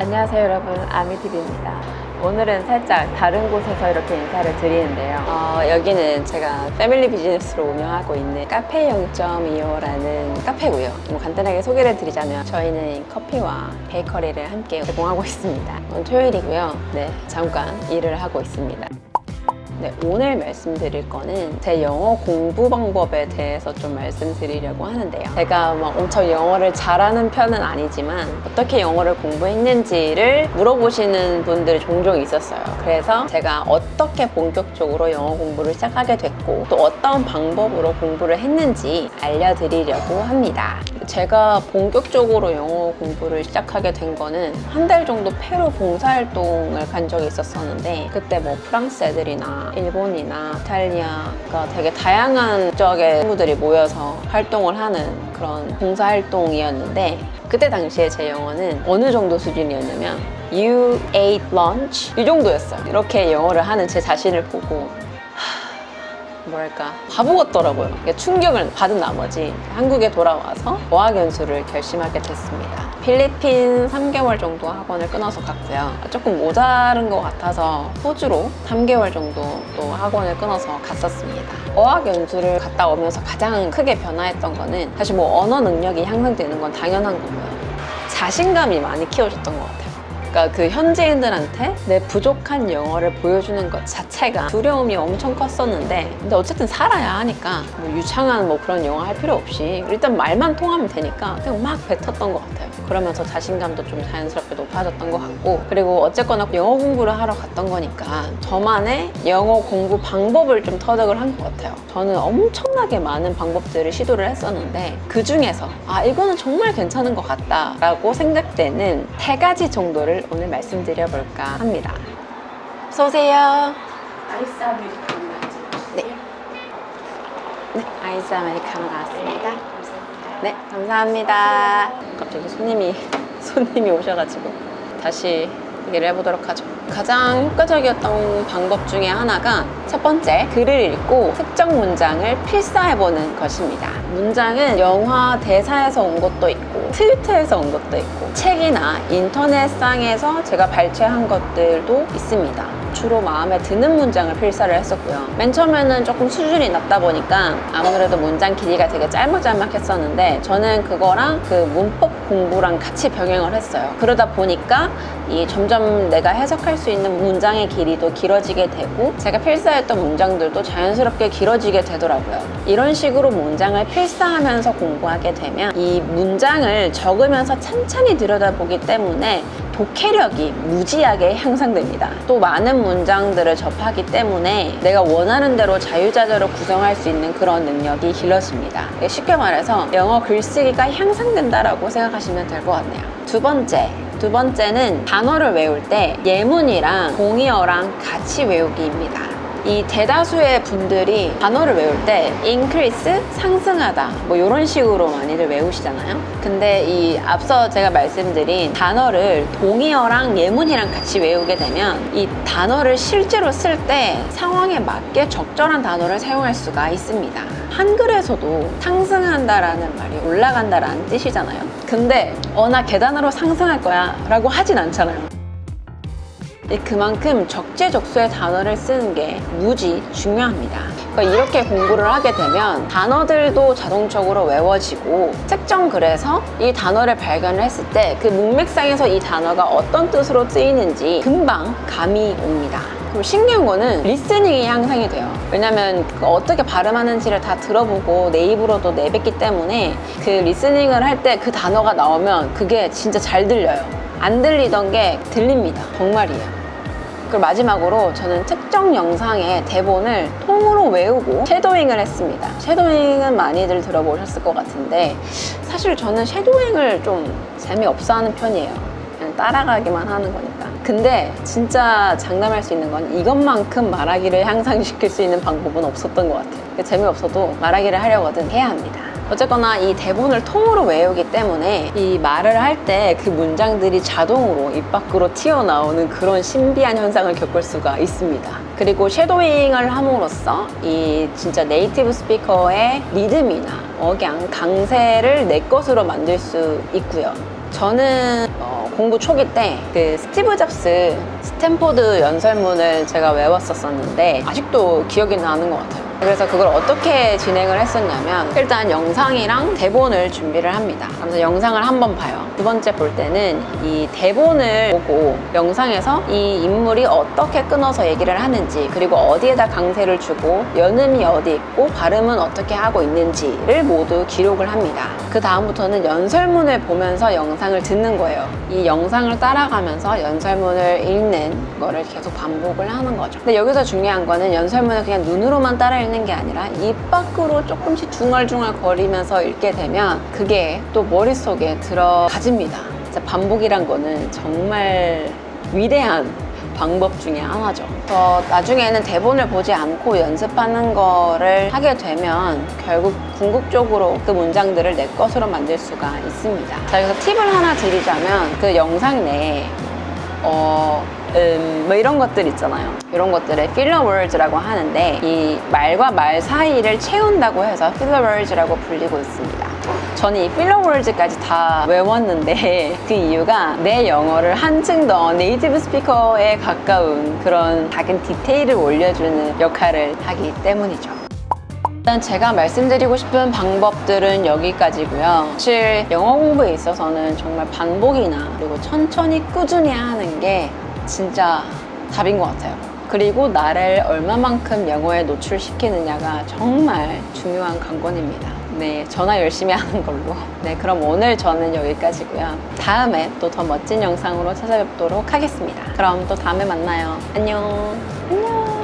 안녕하세요 여러분. 아미TV입니다. 오늘은 살짝 다른 곳에서 이렇게 인사를 드리는데요. 어, 여기는 제가 패밀리 비즈니스로 운영하고 있는 카페 0.25라는 카페고요. 뭐 간단하게 소개를 드리자면 저희는 커피와 베이커리를 함께 제공하고 있습니다. 오늘 토요일이고요. 네 잠깐 일을 하고 있습니다 네, 오늘 말씀드릴 거는 제 영어 공부 방법에 대해서 좀 말씀드리려고 하는데요. 제가 막 엄청 영어를 잘하는 편은 아니지만 어떻게 영어를 공부했는지를 물어보시는 분들이 종종 있었어요. 그래서 제가 어떻게 본격적으로 영어 공부를 시작하게 됐고 또 어떤 방법으로 공부를 했는지 알려드리려고 합니다. 제가 본격적으로 영어 공부를 시작하게 된 거는 한 달 정도 페루 봉사활동을 간 적이 있었었는데 그때 뭐 프랑스 애들이나 일본이나 이탈리아가 되게 다양한 쪽의 친구들이 모여서 활동을 하는 그런 봉사활동이었는데 그때 당시에 제 영어는 어느 정도 수준이었냐면 You ate lunch? 이 정도였어요. 이렇게 영어를 하는 제 자신을 보고 뭐랄까 바보 같더라고요. 충격을 받은 나머지 한국에 돌아와서 어학연수를 결심하게 됐습니다. 필리핀 3개월 정도 학원을 끊어서 갔고요. 조금 모자른 것 같아서 호주로 3개월 정도 또 학원을 끊어서 갔었습니다. 어학 연수를 갔다 오면서 가장 크게 변화했던 거는 사실 뭐 언어 능력이 향상되는 건 당연한 거고요. 자신감이 많이 키워졌던 것 같아요. 그러니까 그 현지인들한테 내 부족한 영어를 보여주는 것 자체가 두려움이 엄청 컸었는데 근데 어쨌든 살아야 하니까 뭐 유창한 뭐 그런 영어 할 필요 없이 일단 말만 통하면 되니까 그냥 막 뱉었던 것 같아요. 그러면서 자신감도 좀 자연스럽게 높아졌던 것 같고 그리고 어쨌거나 영어 공부를 하러 갔던 거니까 저만의 영어 공부 방법을 좀 터득을 한 것 같아요. 저는 엄청나게 많은 방법들을 시도를 했었는데 그 중에서 아 이거는 정말 괜찮은 것 같다 라고 생각되는 세 가지 정도를 오늘 말씀드려 볼까 합니다. 어서 오세요. 아이스 아메리카노? 네. 네, 아이스 아메리카노 나왔습니다. 네, 감사합니다. 갑자기 손님이 손님이 오셔가지고 다시 얘기를 해보도록 하죠. 가장 효과적이었던 방법 중에 하나가 첫 번째, 글을 읽고 특정 문장을 필사해보는 것입니다. 문장은 영화 대사에서 온 것도 있고, 트위터에서 온 것도 있고, 책이나 인터넷상에서 제가 발췌한 것들도 있습니다. 주로 마음에 드는 문장을 필사를 했었고요. 맨 처음에는 조금 수준이 낮다 보니까 아무래도 문장 길이가 되게 짤막짤막했었는데 저는 그거랑 그 문법 공부랑 같이 병행을 했어요. 그러다 보니까 이 점점 내가 해석할 수 있는 문장의 길이도 길어지게 되고 제가 필사했던 문장들도 자연스럽게 길어지게 되더라고요. 이런 식으로 문장을 필사하면서 공부하게 되면 이 문장을 적으면서 찬찬히 들여다보기 때문에 독해력이 무지하게 향상됩니다. 또 많은 문장들을 접하기 때문에 내가 원하는 대로 자유자재로 구성할 수 있는 그런 능력이 길러집니다. 쉽게 말해서 영어 글쓰기가 향상된다라고 생각하시면 될 것 같네요. 두 번째. 두 번째는 단어를 외울 때 예문이랑 공의어랑 같이 외우기입니다. 이 대다수의 분들이 단어를 외울 때 increase 상승하다 뭐 이런 식으로 많이들 외우시잖아요. 근데 이 앞서 제가 말씀드린 단어를 동의어랑 예문이랑 같이 외우게 되면 이 단어를 실제로 쓸 때 상황에 맞게 적절한 단어를 사용할 수가 있습니다. 한글에서도 상승한다라는 말이 올라간다라는 뜻이잖아요. 근데 어나 계단으로 상승할 거야 라고 하진 않잖아요. 이 그만큼 적재적소의 단어를 쓰는 게 무지 중요합니다. 그러니까 이렇게 공부를 하게 되면 단어들도 자동적으로 외워지고 특정 글에서 이 단어를 발견을 했을 때 그 문맥상에서 이 단어가 어떤 뜻으로 쓰이는지 금방 감이 옵니다. 그리고 신기한 거는 리스닝이 향상이 돼요. 왜냐면 그 어떻게 발음하는지를 다 들어보고 내 입으로도 내뱉기 때문에 그 리스닝을 할 때 그 단어가 나오면 그게 진짜 잘 들려요. 안 들리던 게 들립니다. 정말이에요. 그리고 마지막으로 저는 특정 영상의 대본을 통으로 외우고 쉐도잉을 했습니다. 쉐도잉은 많이들 들어보셨을 것 같은데 사실 저는 쉐도잉을 좀 재미없어 하는 편이에요. 그냥 따라가기만 하는 거니까. 근데 진짜 장담할 수 있는 건 이것만큼 말하기를 향상시킬 수 있는 방법은 없었던 것 같아요. 재미없어도 말하기를 하려거든 해야 합니다. 어쨌거나 이 대본을 통으로 외우기 때문에 이 말을 할 때 그 문장들이 자동으로 입 밖으로 튀어나오는 그런 신비한 현상을 겪을 수가 있습니다. 그리고 쉐도잉을 함으로써 이 진짜 네이티브 스피커의 리듬이나 억양, 강세를 내 것으로 만들 수 있고요. 저는 어, 공부 초기 때 그 스티브 잡스 스탠포드 연설문을 제가 외웠었었는데 아직도 기억이 나는 것 같아요. 그래서 그걸 어떻게 진행을 했었냐면 일단 영상이랑 대본을 준비를 합니다. 그래서 영상을 한 번 봐요. 두 번째 볼 때는 이 대본을 보고 영상에서 이 인물이 어떻게 끊어서 얘기를 하는지 그리고 어디에다 강세를 주고 연음이 어디 있고 발음은 어떻게 하고 있는지를 모두 기록을 합니다. 그 다음부터는 연설문을 보면서 영상을 듣는 거예요. 이 영상을 따라가면서 연설문을 읽는 거를 계속 반복을 하는 거죠. 근데 여기서 중요한 거는 연설문을 그냥 눈으로만 따라 읽는 게 아니라 입 밖으로 조금씩 중얼중얼 거리면서 읽게 되면 그게 또 머릿속에 들어가집니다. 반복이란 거는 정말 위대한 방법 중에 하나죠. 더 나중에는 대본을 보지 않고 연습하는 거를 하게 되면 결국 궁극적으로 그 문장들을 내 것으로 만들 수가 있습니다. 자, 여기서 팁을 하나 드리자면 그 영상 내에 어, 음, 뭐 이런 것들 있잖아요. 이런 것들을 filler words라고 하는데 이 말과 말 사이를 채운다고 해서 filler words라고 불리고 있습니다. 저는 이 filler words까지 다 외웠는데 그 이유가 내 영어를 한층 더 네이티브 스피커에 가까운 그런 작은 디테일을 올려주는 역할을 하기 때문이죠. 일단 제가 말씀드리고 싶은 방법들은 여기까지고요. 사실 영어 공부에 있어서는 정말 반복이나 그리고 천천히 꾸준히 하는 게 진짜 답인 것 같아요. 그리고 나를 얼마만큼 영어에 노출시키느냐가 정말 중요한 관건입니다. 네, 전화 열심히 하는 걸로. 네, 그럼 오늘 저는 여기까지고요. 다음에 또 더 멋진 영상으로 찾아뵙도록 하겠습니다. 그럼 또 다음에 만나요. 안녕. 안녕.